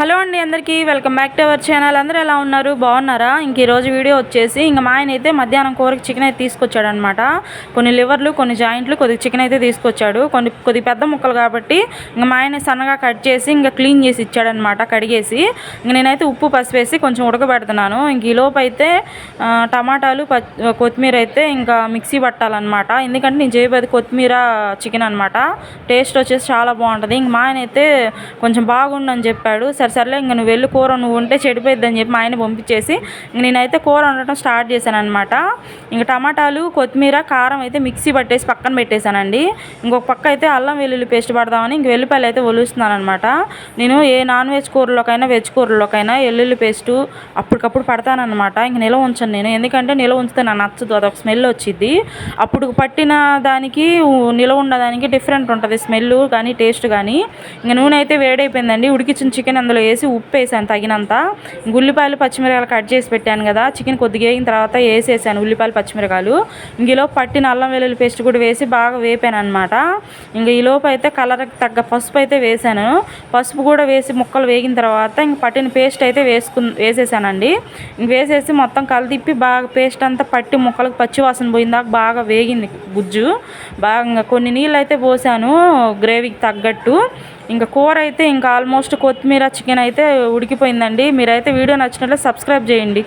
Hello అండి అందరికీ welcome back to our channel. అందరూ ఎలా ఉన్నారు? బాగున్నారా? ఇంక ఈరోజు వీడియో వచ్చేసి ఇంక మా ఆయన అయితే మధ్యాహ్నం కూరకి చికెన్ అయితే తీసుకొచ్చాడు అనమాట కొన్ని లివర్లు కొన్ని జాయింట్లు కొద్దిగా చికెన్ అయితే తీసుకొచ్చాడు. కొన్ని కొద్ది పెద్ద ముక్కలు కాబట్టి ఇంక మా ఆయన సన్నగా కట్ చేసి ఇంకా క్లీన్ చేసి ఇచ్చాడనమాట కడిగేసి. ఇంక నేనైతే ఉప్పు పసుపు వేసి కొంచెం ఉడకబెడుతున్నాను. ఇంక ఈ లోపు అయితే టమాటాలు ప- కొత్తిమీర అయితే ఇంకా మిక్సీ పట్టాలన్నమాట. ఎందుకంటే నేను చేయబోయేది కొత్తిమీర చికెన్ అనమాట టేస్ట్ వచ్చేసి చాలా బాగుంటుంది. ఇంక మా ఆయన అయితే కొంచెం బాగుండని చెప్పాడు. సరే సర్లే ఇంక నువ్వు వెళ్ళి కూర నువ్వు ఉంటే చెడిపోయిద్దని చెప్పి మా ఆయన పంపించేసి ఇంక నేనైతే కూర వండటం స్టార్ట్ చేశాను అనమాట ఇంక టమాటాలు కొత్తిమీర కారం అయితే మిక్సీ పట్టేసి పక్కన పెట్టేశానండి. ఇంకొక పక్క అయితే అల్లం వెల్లుల్లి పేస్ట్ పడదామని ఇంక వెల్లుపల్లి అయితే ఒలుస్తున్నాను అనమాట నేను ఏ నాన్ వెజ్ కూరలోకైనా వెజ్ కూరలోకైనా వెల్లుల్లి పేస్టు అప్పటికప్పుడు పడతానమాట ఇంక నిల్వ ఉంచను నేను. ఎందుకంటే నిల్వ ఉంచితే నాకు నచ్చదు అదొక స్మెల్ వచ్చింది అప్పుడు పట్టిన దానికి నిల్వ ఉన్నదానికి డిఫరెంట్ ఉంటుంది స్మెల్ కానీ టేస్ట్ కానీ. ఇంక నూనె అయితే వేడైపోయిందండి. ఉడికించిన చికెన్ అందులో వేసి ఉప్పు వేసాను తగినంత. ఉల్లిపాయలు పచ్చిమిరకాయలు కట్ చేసి పెట్టాను కదా చికెన్ కొద్దిగా వేగిన తర్వాత వేసేసాను ఉల్లిపాయలు పచ్చిమిరకాయలు. ఇంకలో పట్టిన అల్లం వెల్లుల్లి పేస్ట్ కూడా వేసి బాగా వేపాను అనమాట ఇంక ఈలోపు అయితే కలర్కి తగ్గ పసుపు అయితే వేసాను. పసుపు కూడా వేసి ముక్కలు వేగిన తర్వాత ఇంక పట్టిన పేస్ట్ అయితే వేసుకు వేసేసానండి. ఇంక వేసేసి మొత్తం కలదిప్పి బాగా పేస్ట్ అంతా పట్టి ముక్కలకు పచ్చి వాసన పోయిందాక బాగా వేగింది గుజ్జు. బాగా ఇంకా కొన్ని నీళ్ళు అయితే పోసాను గ్రేవీకి తగ్గట్టు. ఇంకా కూర అయితే ఇంకా ఆల్మోస్ట్ కొత్తిమీర చికెన్ అయితే ఉడికిపోయిందండి. మీరైతే వీడియో నచ్చినట్లయితే సబ్స్క్రైబ్ చేయండి.